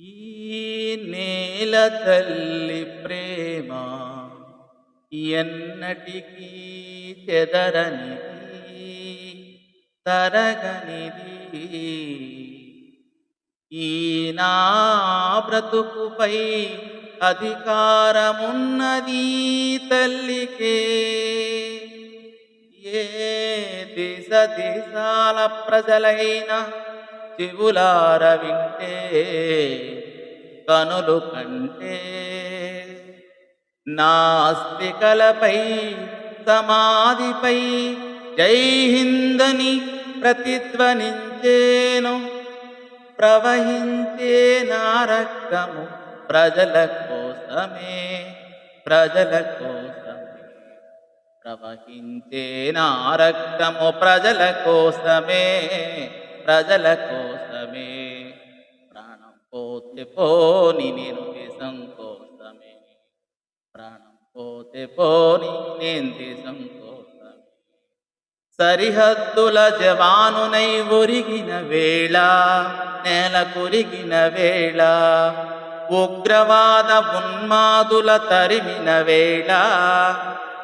ఈ నేల తల్లి ప్రేమ ఎన్నటికీ చెదరనిది తరగనిది. ఈ నా బ్రతుకుపై అధికారమున్నది తల్లికే. ఏ దిశ దిశాల ప్రజలైన చెవులార వింటే కనులు కంటే నాస్తికలపై సమాధిపై జై హిందని ప్రతిధ్వనించేను. ప్రవహించే నా రక్తము ప్రజల కోసమే ప్రజల కోసమే. ప్రవహించే నా రక్తము ప్రజల కోసమే ప్రజల కోసమే. ప్రాణం పోతే పోని నేను దేశం కోసమే. ప్రాణం పోతే పోని నేను దేశం కోసమే. సరిహద్దుల జవానునై ఒరిగిన వేళ నేల కొరిగిన వేళ ఉగ్రవాద ఉన్మాదుల తరిమిన వేళ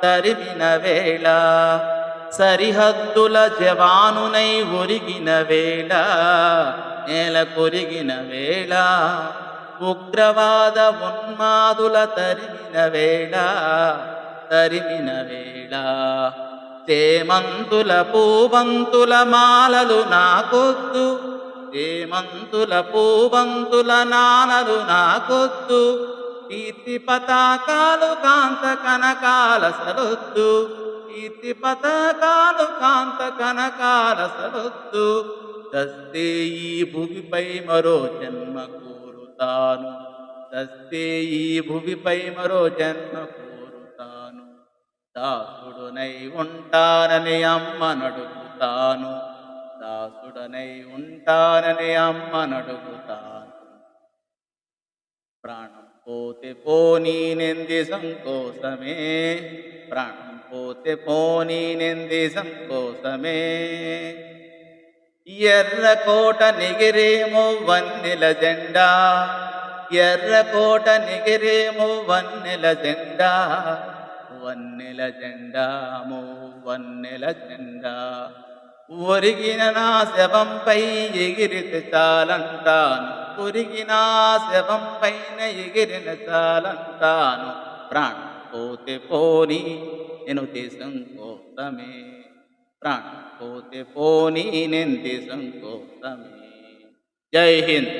తరిమిన వేళ. సరిహద్దుల జవానునై ఒరిగిన వేళ నేల కొరిగిన వేళ ఉగ్రవాద ఉన్మాదుల తరిమిన వేళ తరిమిన వేళ. తేమంతుల పూవంతుల మాలలు నాకొద్దు తేమంతుల పూవంతుల నాలలు నాకొద్దు కీర్తి పతాకాలు కాంత కనకాల సరొద్దు. కీర్తి పతకాలు కాంత కనకాల సరొద్దు దస్తే ఈ భూమిపై మరో జన్మ కోరుతాను. దస్తే ఈ భూమిపై మరో జన్మ కోరుతాను. దాసుడునై ఉంటానని అమ్మనడుగుతాను దాసుడనై ఉంటానని అమ్మనడుగుతాను ప్రాణం పోతే పోనీ నింది సంకోసమే ప్రాణం పోతే పోనీ నెందిసం కోసమే ఎర్రకోట నిగిరేమో వన్నెల జెండా ఎర్రకోట నిగిరేమో వన్నెల జెండా వన్నెల జెండామో వన్నెల జెండా ఒరిగిన నా శవంపై ఎగిరితే చాలంటాను ఒరిగిన శవం పైన ఎగిరిన చాలంటాను ప్రాణం పోతే పోని నేను దేశం కోసమే ప్రాణం పోతే పోని నేను దేశం కోసమే జై హింద్